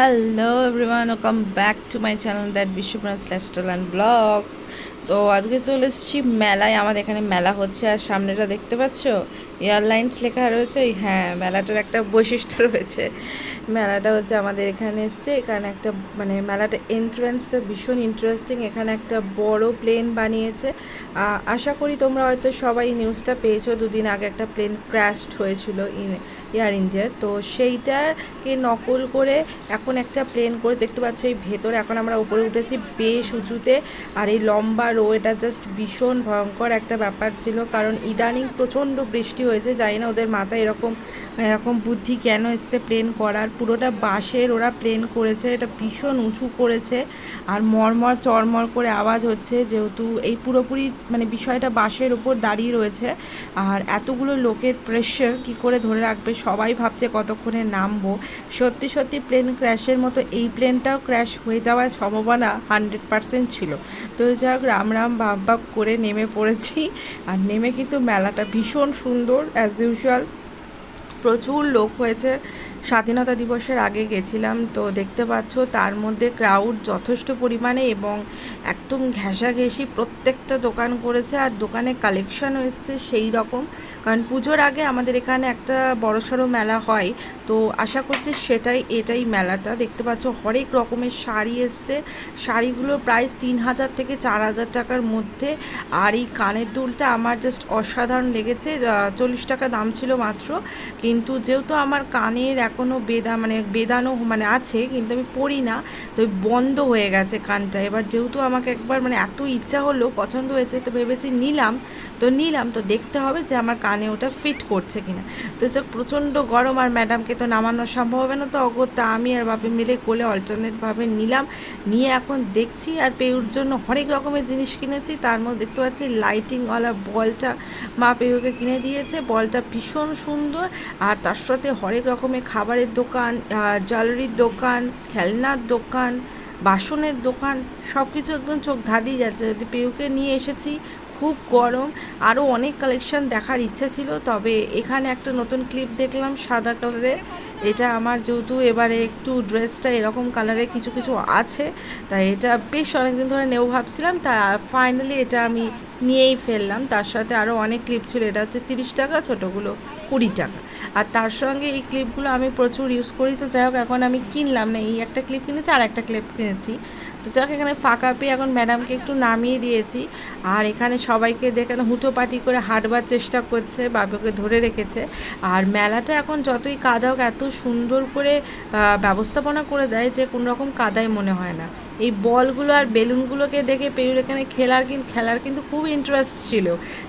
Hello everyone welcome back to my channel that বিশ্বপ্রাস lifestyle and blogs তো আজকে চলে এসেছি মেলায়। আমাদের এখানে মেলা হচ্ছে আর সামনেটা দেখতে পাচ্ছ? এয়ারলাইন্স লেখা রয়েছে। হ্যাঁ মেলাটার একটা বৈশিষ্ট্য রয়েছে। মেলাটা হচ্ছে আমাদের এখানে এসছে। এখানে একটা মানে মেলাটা এন্ট্রান্সটা ভীষণ ইন্টারেস্টিং এখানে একটা বড় প্লেন বানিয়েছে। আশা করি তোমরা হয়তো সবাই নিউজটা পেয়েছ। দুদিন আগে একটা প্লেন ক্র্যাশড হয়েছিল ইন এয়ার ইন্ডিয়ার তো সেইটাকে নকল করে এখন একটা প্লেন করে দেখতে পাচ্ছ এই ভেতরে। এখন আমরা উপরে উঠেছি বেশ উঁচুতে। আর এই লম্বা রো এটা জাস্ট ভীষণ ভয়ঙ্কর একটা ব্যাপার ছিল। কারণ ইদানিং প্রচণ্ড বৃষ্টি হয়েছে, জানি না ওদের মাথায় এরকম এরকম বুদ্ধি কেন এসছে প্লেন করার। পুরোটা বাঁশের ওরা প্লেন করেছে, এটা ভীষণ উঁচু করেছে। আর মরমর, চরমর করে আওয়াজ হচ্ছে যেহেতু এই পুরোপুরি মানে বিষয়টা বাঁশের ওপর দাঁড়িয়ে রয়েছে। আর এতগুলো লোকের প্রেশার কি করে ধরে রাখবে সবাই ভাবছে কতক্ষণে নামবো। সত্যি সত্যি প্লেন ক্র্যাশের মতো এই প্লেনটাও ক্র্যাশ হয়ে যাওয়ার সম্ভাবনা হান্ড্রেড পারসেন্ট ছিল। তো যাই হোক, রাম রাম বাপ বাপ করে নেমে পড়েছি। আর নেমে কিন্তু মেলাটা ভীষণ সুন্দর অ্যাজ ইউজুয়াল প্রচুর লোক হয়েছে। স্বাধীনতা দিবসের আগে গেছিলাম, তো দেখতে পাচ্ছ তার মধ্যে ক্রাউড যথেষ্ট পরিমাণে এবং একদম ঘেঁষাঘেঁষি প্রত্যেকটা দোকান করেছে আর দোকানে কালেকশানও এসছে সেই রকম। কারণ পুজোর আগে আমাদের এখানে একটা বড়সড় মেলা হয়, তো আশা করছি সেটাই, এটাই মেলাটা। দেখতে পাচ্ছ হরেক রকমের শাড়ি এসছে। শাড়িগুলোর প্রাইস তিন হাজার থেকে চার হাজার টাকার মধ্যে। আর এই কানের দুলটা আমার জাস্ট অসাধারণ লেগেছে চল্লিশ টাকা দাম ছিল মাত্র। কিন্তু যেহেতু আমার কানের এখনও বেদা মানে বেদানো মানে আছে, কিন্তু আমি পড়ি না, তো বন্ধ হয়ে গেছে কানটা। এবার যেহেতু আমাকে একবার মানে এত ইচ্ছা হলো, পছন্দ হয়েছে, তো ভেবেছি নিলাম, তো নিলাম, তো দেখতে হবে যে আমার কানে ওটা ফিট করছে কিনা। তো যে প্রচণ্ড গরম আর ম্যাডামকে তো নামানো সম্ভব হবে না, তো অগত্যা আমি আর বাপে মিলে কোলে অল্টারনেটভাবে নিলাম, নিয়ে এখন দেখছি আর পেউর জন্য হরেক রকমের জিনিস কিনেছি। তার মধ্যে দেখতে পাচ্ছি লাইটিংওয়ালা বলটা মা পেউকে কিনে দিয়েছে। বলটা ভীষণ সুন্দর আর তার সাথে হরেক রকমের খাবারের দোকান জুয়েলারির দোকান, খেলনার দোকান, বাসনের দোকান সব কিছু একদম চোখ ধাঁধিয়ে যাচ্ছে। যদি পেউকে নিয়ে এসেছি খুব গরম আরও অনেক কালেকশন দেখার ইচ্ছা ছিল, তবে এখানে একটা নতুন ক্লিপ দেখলাম সাদা কালারের এটা আমার যেহেতু এবারে একটু ড্রেসটা এরকম কালারের কিছু কিছু আছে, তাই এটা বেশ অনেকদিন ধরে নেব ভাবছিলাম। তা ফাইনালি এটা আমি নিয়েই ফেললাম। তার সাথে আরও অনেক ক্লিপ ছিল, এটা হচ্ছে তিরিশ টাকা, ছোটোগুলো কুড়ি টাকা। আর তার সঙ্গে এই ক্লিপগুলো আমি প্রচুর ইউজ করি। তো যাই হোক, এখন আমি কিনলাম না, এই একটা ক্লিপ কিনেছি, আর একটা ক্লিপ কিনেছি। তো যাক এখানে ফাঁকা পেয়ে এখন ম্যাডামকে একটু নামিয়ে দিয়েছি। আর এখানে সবাইকে দেখে হুটোপাটি করে হাঁটবার চেষ্টা করছে, বাবুকে ধরে রেখেছে। আর মেলাটা এখন যতই কাদা হোক, এত সুন্দর করে ব্যবস্থাপনা করে দেয় যে কোনো রকম কাদাই মনে হয় না। এই বলগুলো আর বেলুনগুলোকে দেখে পেয়ুর এখানে খেলার কিন্তু খেলার কিন্তু খুব ইন্টারেস্ট ছিল।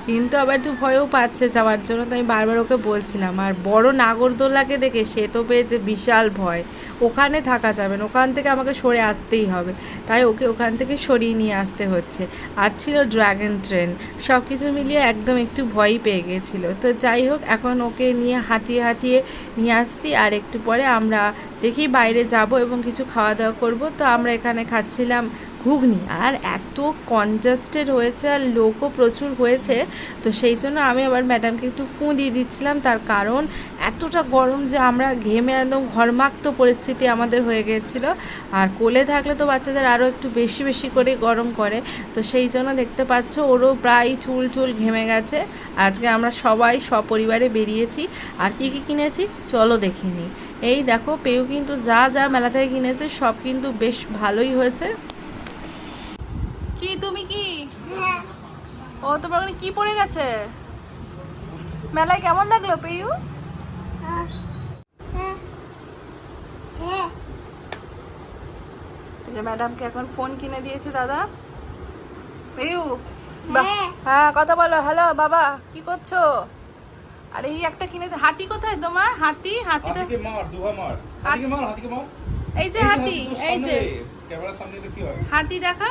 কিন্তু আবার একটু ভয়ও পাচ্ছে যাওয়ার জন্য তো আমি বারবার ওকে বলছিলাম, আর বড় নাগরদোলাকে দেখে সে তো পেয়েছে বিশাল ভয়। ওখানে থাকা যাবে না, ওখান থেকে আমাকে সরে আসতেই হবে। তাই ওকে ওখান থেকে সরিয়ে নিয়ে আসতে হচ্ছে। আর ছিল ড্রাগন ট্রেন সব কিছু মিলিয়ে একদম একটু ভয়ই পেয়ে গেছিল। তো যাই হোক, এখন ওকে নিয়ে হাঁটিয়ে হাঁটিয়ে নিয়ে আসছি, আর একটু পরে আমরা দেখি বাইরে যাব এবং কিছু খাওয়া দাওয়া করব। তো আমরা এখানে খাচ্ছিলাম ঘুগনি। আর এত কনজাস্টেড হয়েছে আর লোকও প্রচুর হয়েছে। তো সেই জন্য আমি আবার ম্যাডামকে একটু ফুঁ দিয়ে দিচ্ছিলাম। তার কারণ এতটা গরম যে আমরা ঘেমে একদম ঘরমাক্ত পরিস্থিতি আমাদের হয়ে গিয়েছিল। আর কোলে থাকলে তো বাচ্চাদের আরও একটু বেশি বেশি করে গরম করে। তো সেই জন্য দেখতে পাচ্ছ ওরও প্রায় চুল চুল ঘেমে গেছে। আজকে আমরা সবাই সপরিবারে বেরিয়েছি। আর কি কি কিনেছি? চলো দেখিনি এই দেখো পেউ কিন্তু যা যা মেলা থেকে কিনেছে সব কিন্তু বেশ ভালোই হয়েছে। কি তুমি কি? ও তোমার ওখানে কি পড়ে গেছে? মেলায় কেমন লাগল যে ম্যাডামকে এখন ফোন কিনে দিয়েছে দাদা। পেয়ু বাহ, হ্যাঁ কথা বলো। হ্যালো বাবা কি করছ? আর এই একটা কিনে হাতি কোথায় তোমার? হাতি হাতিটা হাতিকে মার দুহা মার। হাতিকে মার হাতিকে মার। এই যে হাতি এই যে। ক্যামেরার সামনে তো কি হয়? হাতি দেখা।